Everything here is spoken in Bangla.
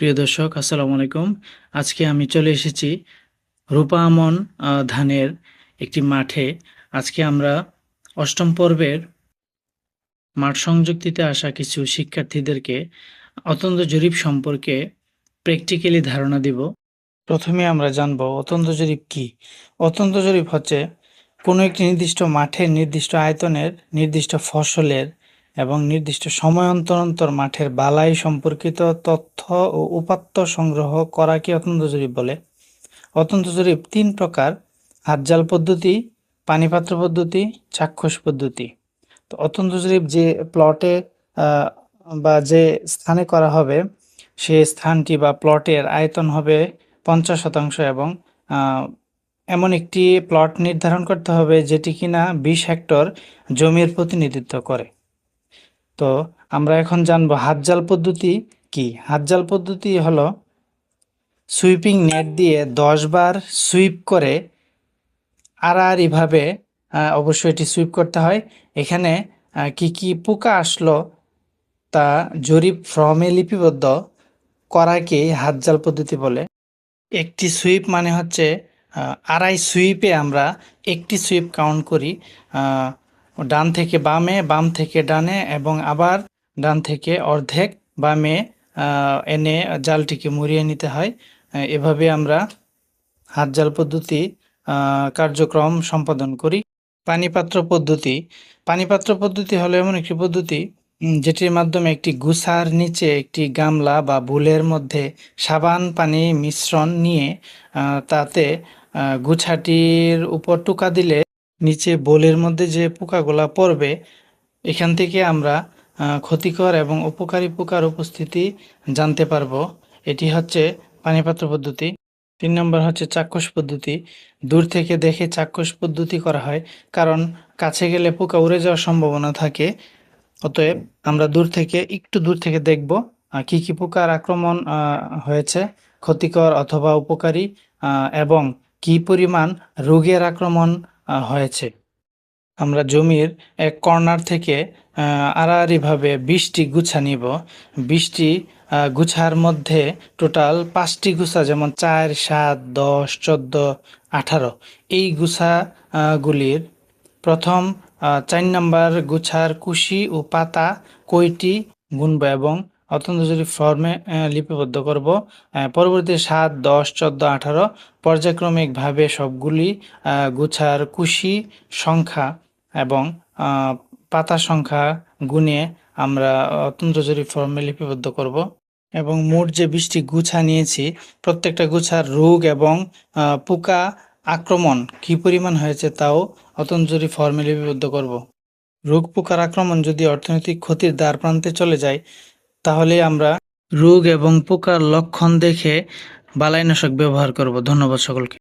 প্রিয় দর্শক আসসালামু আলাইকুম। আজকে আমি চলে এসেছি রূপা আমন আহ, ধানের একটি মাঠে। আজকে আমরা অষ্টম পর্বের মাঠ সংযুক্তিতে আসা কিছু শিক্ষার্থীদেরকে অতন্ত জরিপ সম্পর্কে প্র্যাকটিক্যালি ধারণা দিব। প্রথমে আমরা জানব অতন্ত জরিপ কি? অতন্ত জরিপ হচ্ছে কোনো একটি নির্দিষ্ট মাঠের নির্দিষ্ট আয়তনের নির্দিষ্ট ফসলের এবং নির্দিষ্ট সময় অন্তর অন্তর মাঠের বালাই সম্পর্কিত তথ্য ও উপাত্ত সংগ্রহ করাকে অতন্ত জরিপ বলে? অতন্ত জরিপ তিন প্রকার। হাতজাল পদ্ধতি, পানিপাত্র পদ্ধতি, চাক্ষুষ পদ্ধতি। তো অতন্ত জরিপ যে প্লটে বা যে স্থানে করা হবে, সে স্থানটি বা প্লটের আয়তন হবে পঞ্চাশ শতাংশ এবং এমন একটি প্লট নির্ধারণ করতে হবে যেটি কিনা বিশ হেক্টর জমির প্রতিনিধিত্ব করে। তো আমরা এখন জানব হাতজাল পদ্ধতি কি? হাতজাল পদ্ধতি হলো সুইপিং নেট দিয়ে দশ বার সুইপ করে আড়াআড়িভাবে অবশ্যই এটি সুইপ করতে হয়। এখানে কি কি পোকা আসলো তা জরিপ ফর্মে লিপিবদ্ধ করাকে হাতজাল পদ্ধতি বলে। একটি সুইপ মানে হচ্ছে আড়াই সুইপে আমরা একটি সুইপ কাউন্ট করি ডান থেকে বামে, বাম থেকে ডানে এবং আবার ডান থেকে অর্ধেক বামে এনে জালটিকে মুড়িয়ে নিতে হয়। এভাবে আমরা হাত জাল পদ্ধতি কার্যক্রম সম্পাদন করি। পানিপাত্র পদ্ধতি। পানিপাত্র পদ্ধতি হলো এমন একটি পদ্ধতি যেটির মাধ্যমে একটি গুছার নিচে একটি গামলা বা বুলের মধ্যে সাবান, পানি, মিশ্রণ নিয়ে তাতে গুছাটির উপর টোকা দিলে নিচে বোলের মধ্যে যে পোকাগুলা পড়বে, এখান থেকে আমরা ক্ষতিকর এবং উপকারী পোকার উপস্থিতি জানতে পারব। এটি হচ্ছে পানিপাত্র পদ্ধতি। তিন নম্বর হচ্ছে চাক্ষুষ পদ্ধতি। দূর থেকে দেখে চাক্ষুষ পদ্ধতি করা হয়, কারণ কাছে গেলে পোকা উড়ে যাওয়ার সম্ভাবনা থাকে। অতএব আমরা দূর থেকে, একটু দূর থেকে দেখব কি কি পোকার আক্রমণ হয়েছে, ক্ষতিকর অথবা উপকারী এবং কি পরিমাণ রোগের আক্রমণ হয়েছে। আমরা জমির এক কর্নার থেকে আড়াআড়িভাবে বিশটি গুছা নিব। বিশটি গুছার মধ্যে টোটাল পাঁচটি গুছা, যেমন চার, সাত, দশ, চোদ্দ, আঠারো। এই গুছা গুলির প্রথম চার নাম্বার গুছার কুশি ও পাতা কয়টি গুনব এবং অত্যন্ত যদি ফর্মে লিপিবদ্ধ করব। পরবর্তী সাত, দশ, চোদ্দ, আঠারো পর্যায়ক্রমিকভাবে সবগুলি গুছার কুশি সংখ্যা এবং পাতা সংখ্যা গুণে আমরা অত্যন্ত জরিপ ফর্মে লিপিবদ্ধ করব এবং মোট যে বিশটি গুছা নিয়েছি, প্রত্যেকটা গুছার রোগ এবং পোকা আক্রমণ কি পরিমাণ হয়েছে তাও অত্যন্ত জরিপ ফর্মে লিপিবদ্ধ করব। রোগ পোকার আক্রমণ যদি অর্থনৈতিক ক্ষতির দ্বার প্রান্তে চলে যায় তাহলে আমরা রোগ এবং পোকার লক্ষণ দেখে বালাইনাশক ব্যবহার করব। ধন্যবাদ সকলকে।